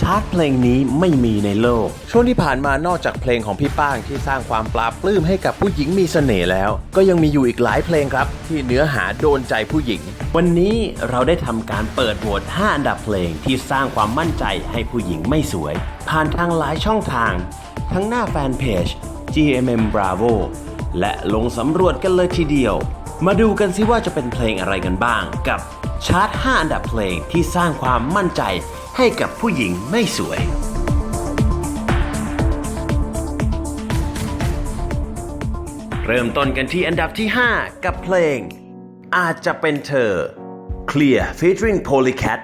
ชาร์ตเพลงนี้ไม่มีในโลก ช่วงที่ผ่านมานอกจากเพลงของพี่ป้างที่สร้างความปลาบปลื้มให้กับผู้หญิงมีเสน่ห์แล้ว ก็ยังมีอยู่อีกหลายเพลงครับ ที่เนื้อหาโดนใจผู้หญิง วันนี้เราได้ทำการเปิดโหวต5อันดับเพลงที่สร้างความมั่นใจให้ผู้หญิงไม่สวย ผ่านทางหลายช่องทาง ทั้งหน้าแฟนเพจ GMM Bravo และลงสำรวจกันเลยทีเดียว มาดูกันซิว่าจะเป็นเพลงอะไรกันบ้างกับ ชาร์ต 5 อันดับเพลงที่สร้างความมั่นใจให้กับผู้หญิงไม่สวย เริ่มต้นกันที่อันดับที่ 5 กับเพลง อาจจะเป็นเธอ Clear featuring Polycat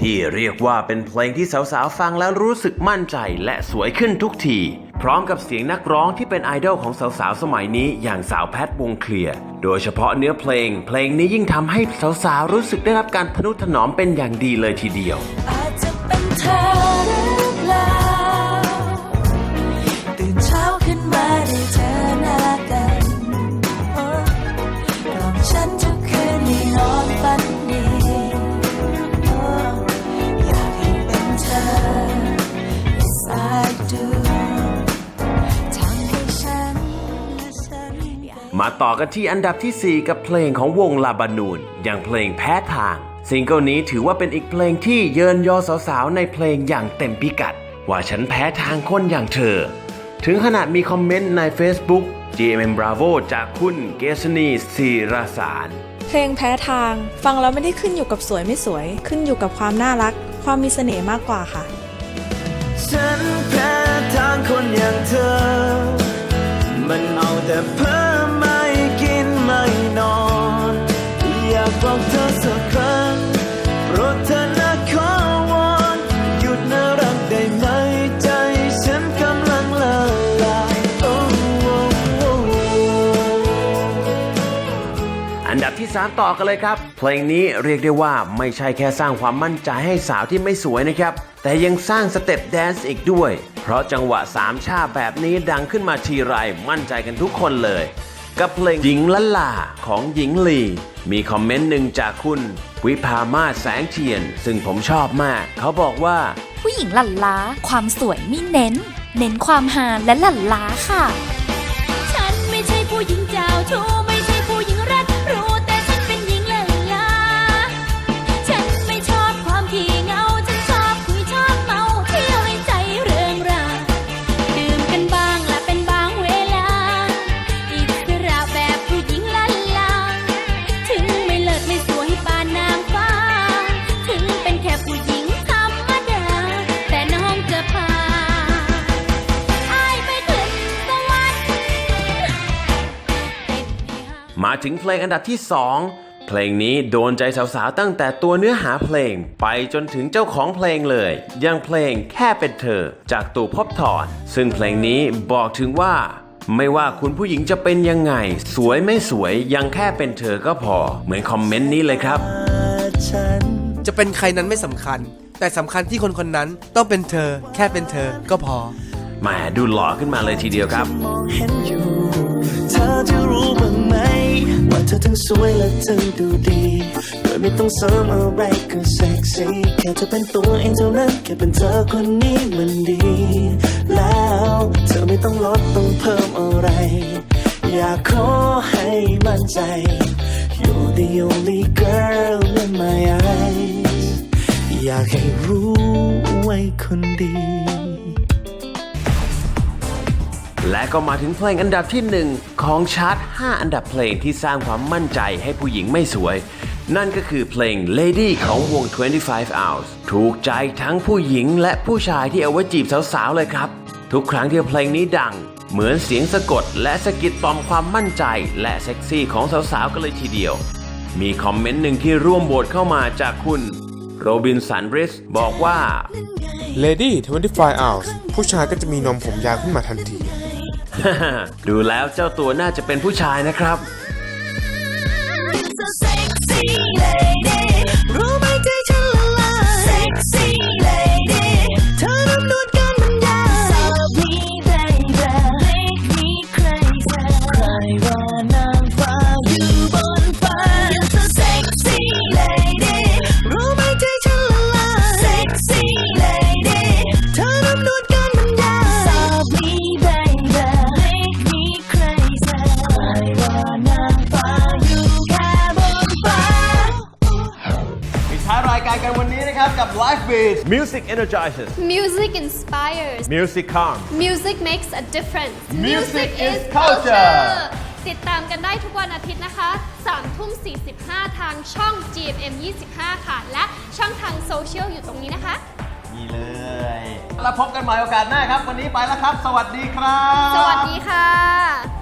ที่เรียกว่าเป็นเพลงที่สาวๆ ฟังแล้วรู้สึกมั่นใจและสวยขึ้นทุกที พร้อมกับเสียงนักร้องที่เป็นไอดอลของสาวๆ สมัยนี้อย่างสาวแพทวงเคลียร์ โดยเฉพาะเนื้อเพลง เพลงนี้ยิ่งทำให้สาวๆ รู้สึกได้รับการทนุถนอมเป็นอย่างดีเลยทีเดียวอาจจะเป็นเธอ มาต่อกันที่อันดับทีสี่ 4 กับเพลงของวงลาบานูน อย่างเพลงแพ้ทาง ซิงเกิลนี้ถือว่าเป็นอีกเพลงที่เยินยอสาวๆในเพลงอย่างเต็มพิกัด ว่าฉันแพ้ทางคนอย่างเธอ ถึงขนาดมีคอมเมนต์ใน Facebook GMM Bravo จากคุณเกษณีศิรสารเพลงแพ้ทาง ฟังแล้วไม่ได้ขึ้นอยู่กับสวยไม่สวย ขึ้นอยู่กับความน่ารัก ความมีเสน่ห์มากกว่าค่ะ ฉันแพ้ทาง คนอย่างเธอ มันเอาแต่เพ้อ อันดับที่3ต่อกันเลยครับ เพลงนี้เรียกได้ว่าไม่ใช่แค่สร้างความมั่นใจให้สาวที่ไม่สวยนะครับ แต่ยังสร้างสเต็ปแดนซ์อีกด้วย เพราะจังหวะสามชาแบบนี้ดังขึ้นมาทีไรมั่นใจกันทุกคนเลย กับเพลงหญิงละลาของหญิงลี มีคอมเมนต์หนึ่งจากคุณ วิภามาศแสงเทียน ซึ่งผมชอบมาก เขาบอกว่า ผู้หญิงหลั่นล้า ความสวยไม่เน้น เน้นความหาและหลั่นล้าค่ะ ฉันไม่ใช่ผู้หญิงเจ้าชู้ไม่ มาถึงเพลงอันดับที่ 2 เพลงนี้โดนใจสาวๆตั้งแต่ตัวเนื้อหาเพลงไปจนถึงเจ้าของเพลงเลย อย่างเพลงแค่เป็นเธอ จากตู่พบถอน ซึ่งเพลงนี้บอกถึงว่า ไม่ว่าคุณผู้หญิงจะเป็นยังไง สวยไม่สวยยังแค่เป็นเธอก็พอ เหมือนคอมเมนต์นี้เลยครับฉันจะเป็นใครนั้นไม่สำคัญ แต่สำคัญที่คนคนนั้นต้องเป็นเธอ แค่เป็นเธอก็พอแหมดูหล่อขึ้นมาเลยทีเดียวครับม องเธอจะรู้บ้างไหม ว่าเธอทั้งสวยและทั้งดูดี โดยไม่ต้องเสริมอะไรก็เซ็กซี่ แค่จะเป็นตัวเองเท่านั้น แค่เป็นเธอคนนี้มันดี แล้วเธอไม่ต้องลดต้องเพิ่มอะไร อยากขอให้มั่นใจ You're the only girl in my eyes อยากให้รู้ไว้คนดี และก็มาถึงเพลงอันดับที่ 1 ของชาร์ต 5 อันดับเพลงที่สร้างความมั่นใจให้ผู้หญิงไม่สวย นั่นก็คือเพลง Lady ของวง 25 Hours ถูกใจทั้งผู้หญิงและผู้ชายที่เอาไว้จีบสาวๆเลยครับ ทุกครั้งที่เพลงนี้ดัง เหมือนเสียงสะกดและสะกิดต่อมความมั่นใจ และเซ็กซี่ของสาวๆกันเลยทีเดียว มีคอมเมนต์หนึ่งที่ร่วมโหวตเข้ามาจากคุณโรบินสันริสบอกว่า Lady 25 hours ผู้ชายก็จะมีนมผมยาวขึ้นมาทันที ดูแล้วเจ้าตัวน่าจะเป็นผู้ชายนะครับ รู้ไหมใจฉันละลาย การกันวันนี้นะครับ กับ Live Beat Music Energizes Music inspires Music Calm Music makes a difference Music is culture ติดตามกันได้ทุกวันอาทิตย์นะคะ3ทุ่ม 45 ทางช่อง GMM 25 ค่ะ และช่องทางโซเชียลอยู่ตรงนี้นะคะ นี่เลย แล้วพบกันใหม่โอกาสหน้าครับ วันนี้ไปแล้วครับ สวัสดีครับ สวัสดีค่ะ